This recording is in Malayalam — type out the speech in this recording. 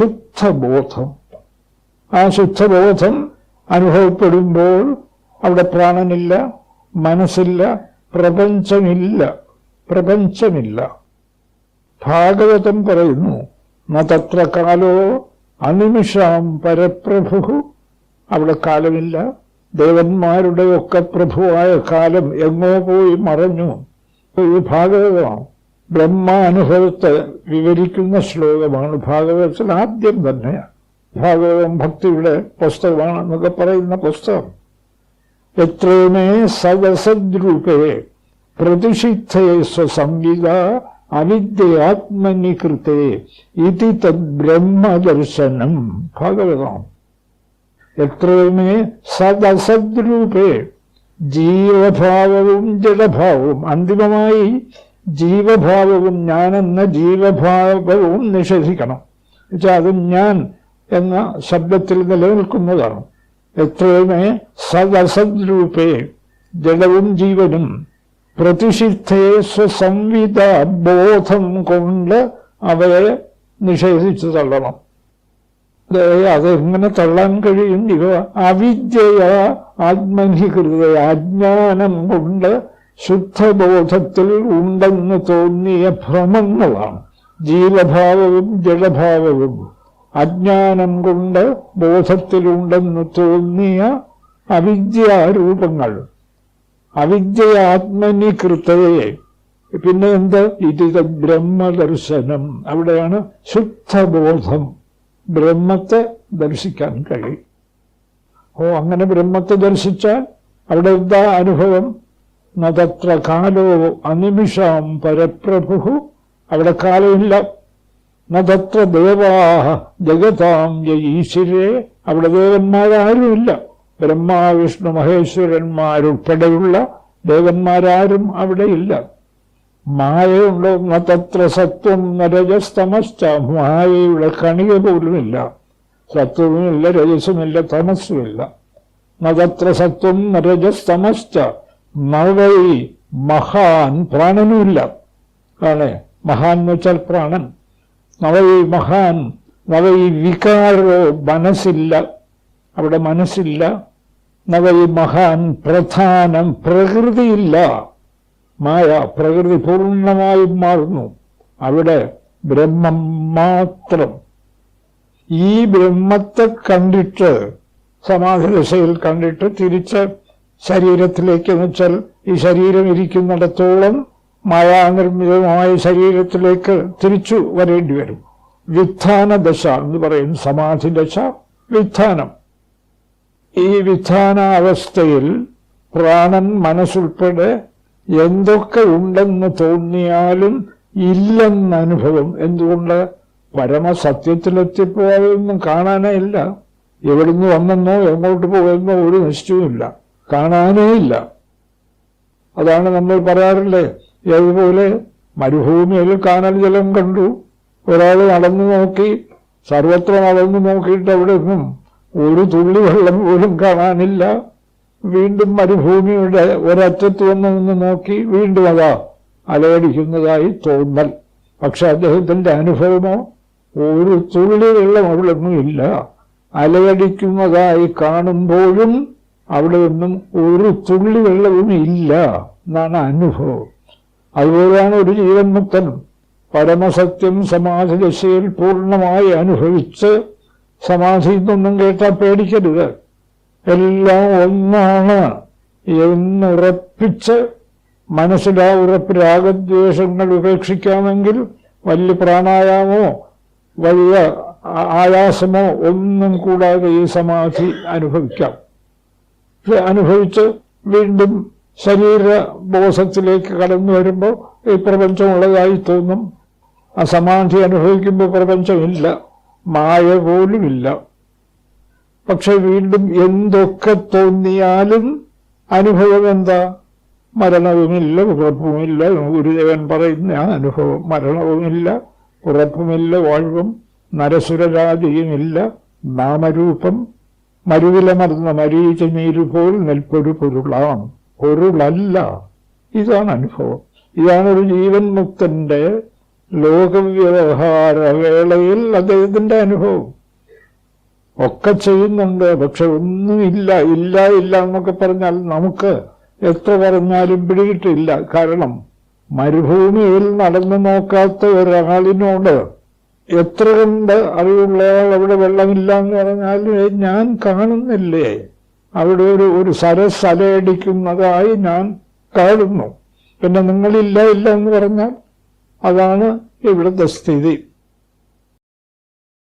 ശുദ്ധബോധം ആ ശുദ്ധബോധം അനുഭവപ്പെടുമ്പോൾ അവിടെ പ്രാണനില്ല മനസ്സില്ല പ്രപഞ്ചമില്ല പ്രപഞ്ചമില്ല. ഭാഗവതം പറയുന്നു ന കാലോ അനിമിഷാം പരപ്രഭു. അവിടെ കാലമില്ല. ദേവന്മാരുടെയൊക്കെ പ്രഭുവായ കാലം എങ്ങോ പോയി മറഞ്ഞു. ഈ ഭാഗവതമാണ്. ബ്രഹ്മാനുഭവത്തെ വിവരിക്കുന്ന ശ്ലോകമാണ് ഭാഗവതത്തിൽ ആദ്യം തന്നെ. ഭാഗവതം ഭക്തിയുടെ പുസ്തകമാണെന്നൊക്കെ പറയുന്ന പുസ്തകം. എത്രമേ സദസദ്രൂപേ പ്രതിഷിദ്ധേ സ്വസംഗീത അവിദ്യയാത്മനി കൃതേ ഇതി തദ്ബ്രഹ്മദർശനം ഭാഗവതം. എത്രയുമേ സദസദ്രൂപേ ജീവഭാവവും ജഡഭാവവും അന്തിമമായി ജീവഭാവവും ഞാനെന്ന ജീവഭാവവും നിഷേധിക്കണം. എന്നുവെച്ചാൽ അത് ഞാൻ എന്ന ശബ്ദത്തിൽ നിലനിൽക്കുന്നതാണ്. എത്രയുമേ സദസദ്രൂപേ ജഡവും ജീവനും പ്രതിഷിദ്ധേ സ്വസംവിധ ബോധം കൊണ്ട് അവയെ നിഷേധിച്ചു തള്ളണം. അതെങ്ങനെ തള്ളാൻ കഴിയും? ഇവ അവിദ്യയ ആത്മനികൃത അജ്ഞാനം കൊണ്ട് ശുദ്ധബോധത്തിൽ ഉണ്ടെന്ന് തോന്നിയ ഭ്രമങ്ങളാണ്. ജീവഭാവവും ജഡഭാവവും അജ്ഞാനം കൊണ്ട് ബോധത്തിലുണ്ടെന്ന് തോന്നിയ അവിദ്യാരൂപങ്ങൾ. അവിദ്യയാത്മനി കൃതയെ പിന്നെ എന്ത്? ഇതിത ബ്രഹ്മദർശനം. അവിടെയാണ് ശുദ്ധബോധം. ബ്രഹ്മത്തെ ദർശിക്കാൻ കഴിയും. ഓ അങ്ങനെ ബ്രഹ്മത്തെ ദർശിച്ചാൽ അവിടെ എന്താ അനുഭവം? നതത്ര കാലോ അനിമിഷാം പരപ്രഭു. അവിടെ കാലമില്ല. നദത്ര ദേവാഹ ജഗതാം ഈശ്വരേ. അവിടെ ദേവന്മാരാരുമില്ല. ബ്രഹ്മാ വിഷ്ണു മഹേശ്വരന്മാരുൾപ്പെടെയുള്ള ദേവന്മാരാരും അവിടെ ഇല്ല. മായയുണ്ടോ? നദത്ര സത്വം നരജസ്തമശ്ച മായയുടെ കണിക പോലുമില്ല. സത്വവുമില്ല രജസുമില്ല തമസ്സുമില്ല. നദത്ര സത്വം നരജസ്തമശ്ച നവൈ മഹാൻ പ്രാണനുമില്ല. ആണ് മഹാൻ എന്ന് വെച്ചാൽ പ്രാണൻ. നവൈ മഹാൻ നവൈ വികാരോ മനസ്സില്ല. അവിടെ മനസ്സില്ല. നവൈ മഹാൻ പ്രധാനം പ്രകൃതിയില്ല. മായ പ്രകൃതി പൂർണമായും മാറുന്നു. അവിടെ ബ്രഹ്മം മാത്രം. ഈ ബ്രഹ്മത്തെ കണ്ടിട്ട് സമാധിദശയിൽ കണ്ടിട്ട് തിരിച്ച് ശരീരത്തിലേക്ക് എന്ന് വെച്ചാൽ ഈ ശരീരം ഇരിക്കുന്നിടത്തോളം മായാനിർമ്മിതമായ ശരീരത്തിലേക്ക് തിരിച്ചു വരേണ്ടി വരും. വിധാന ദശ എന്ന് പറയും സമാധി ദശ വിധാനം ഈ വിധാനാവസ്ഥയിൽ പ്രാണൻ മനസ്സുൾപ്പെടെ എന്തൊക്കെ ഉണ്ടെന്ന് തോന്നിയാലും ഇല്ലെന്ന അനുഭവം എന്തുകൊണ്ട് പരമസത്യത്തിലെത്തിപ്പോയതൊന്നും കാണാനേ ഇല്ല. എവിടുന്ന് വന്നെന്നോ എങ്ങോട്ട് പോകുന്നോ ഒരു നിശ്ചയവുമില്ല. കാണാനേ ഇല്ല. അതാണ് നമ്മൾ പറയാറില്ലേ? ഏതുപോലെ മരുഭൂമിയിൽ കാനൽ ജലം കണ്ടു. ഒരാൾ നടന്നു നോക്കി. സർവത്ര നടന്നു നോക്കിയിട്ട് അവിടെ ഒന്നും ഒരു തുള്ളി വെള്ളം പോലും കാണാനില്ല. വീണ്ടും മരുഭൂമിയുടെ ഒരറ്റത്ത് വന്ന് നിന്ന് നോക്കി. വീണ്ടും അതാ അലയടിക്കുന്നതായി തോന്നൽ. പക്ഷെ അദ്ദേഹത്തിന്റെ അനുഭവമോ ഒരു തുള്ളി വെള്ളം അവിടെ ഇല്ല. അലയടിക്കുന്നതായി കാണുമ്പോഴും അവിടെയൊന്നും ഒരു തുള്ളി വെള്ളവും ഇല്ല എന്നാണ് അനുഭവം. അതുപോലെയാണ് ഒരു ജീവൻ മുക്തനും പരമസത്യം സമാധി ദശയിൽ പൂർണമായി അനുഭവിച്ച് സമാധി എന്നൊന്നും കേട്ടാൽ പേടിക്കരുത്. എല്ലാം ഒന്നാണ് എന്നുറപ്പിച്ച് മനസ്സിലാ ഉറപ്പ് രാഗദ്വേഷങ്ങൾ ഉപേക്ഷിക്കാമെങ്കിൽ വലിയ പ്രാണായാമോ വലിയ ആയാസമോ ഒന്നും കൂടാതെ ഈ സമാധി അനുഭവിക്കാം. അനുഭവിച്ച് വീണ്ടും ശരീരബോധത്തിലേക്ക് കടന്നു വരുമ്പോൾ ഈ പ്രപഞ്ചമുള്ളതായി തോന്നും. ആ സമാധി അനുഭവിക്കുമ്പോൾ പ്രപഞ്ചമില്ല മായ പോലുമില്ല. പക്ഷെ വീണ്ടും എന്തൊക്കെ തോന്നിയാലും അനുഭവം എന്താ? മരണവുമില്ല ഉറപ്പുമില്ല ഗുരുദേവൻ പറയുന്ന അനുഭവം. മരണവുമില്ല ഉറപ്പുമില്ല വാഴ്വും നരസുരരാജിയുമില്ല നാമരൂപം മരുവിലമർന്ന മരീചനീരുപോൽ നെൽപ്പൊരു പൊരുളാണ്. പൊരുളല്ല. ഇതാണ് അനുഭവം. ഇതാണ് ഒരു ജീവൻ മുക്തന്റെ ലോകവ്യവഹാര വേളയിൽ അദ്ദേഹത്തിന്റെ അനുഭവം. ഒക്കെ ചെയ്യുന്നുണ്ട് പക്ഷെ ഒന്നുമില്ല ഇല്ല ഇല്ല എന്നൊക്കെ പറഞ്ഞാൽ നമുക്ക് എത്ര പറഞ്ഞാലും പിടികിട്ടില്ല. കാരണം മരുഭൂമിയിൽ നടന്നു നോക്കാത്ത ഒരാളിനോട് എത്ര കണ്ട് അറിവുള്ളയാൾ അവിടെ വെള്ളമില്ല എന്ന് പറഞ്ഞാൽ ഞാൻ കാണുന്നില്ലേ? അവിടെ ഒരു ഒരു സരസ് അലയടിക്കുന്നതായി ഞാൻ കാണുന്നു. പിന്നെ നിങ്ങളില്ല ഇല്ല എന്ന് പറഞ്ഞാൽ അതാണ് ഇവിടുത്തെ സ്ഥിതി.